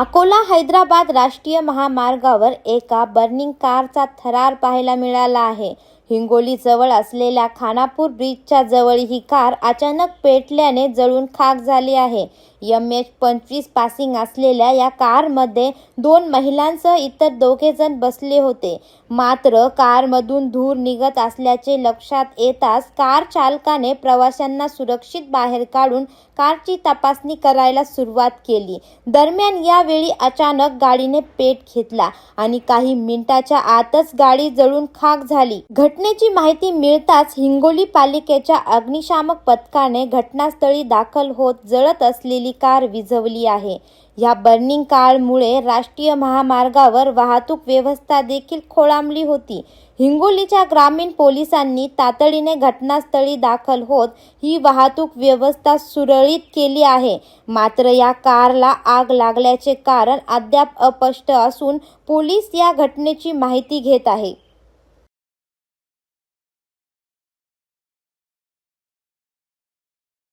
अकोला हैदराबाद राष्ट्रीय महामार्गावर एका बर्निंग कारचा थरार पाहायला मिळाला आहे. हिंगोली जवळ असलेल्या खानापूर ब्रिजच्या जवळ ही कार अचानक पेटल्याने जळून खाक झाली आहे. एम एच पंचवीस पासिंग असलेल्या या कारमध्ये दोन महिलांसह इतर दोघेजण बसले होते. मात्र कारमधून धूर निघत असल्याचे लक्षात येताच कार चालकाने प्रवाशांना सुरक्षित बाहेर काढून कारची तपासणी करायला सुरुवात केली. दरम्यान यावेळी अचानक गाडीने पेट घेतला आणि काही मिनिटाच्या आतच गाडी जळून खाक झाली. घटनेची माहिती मिळताच हिंगोली पालिकेच्या अग्निशामक पथकाने घटनास्थळी दाखल होत जळत असलेली कार विझवली आहे. या बर्निंग कारमुळे राष्ट्रीय महामार्गावर वाहतूक व्यवस्था देखील खोळांबली होती. हिंगोलीच्या ग्रामीण पोलिसांनी तातडीने घटनास्थळी दाखल होत ही वाहतूक व्यवस्था सुरळीत केली आहे. मात्र या कारला आग लागल्याचे कारण अद्याप अस्पष्ट असून पोलीस या घटनेची माहिती घेत आहे.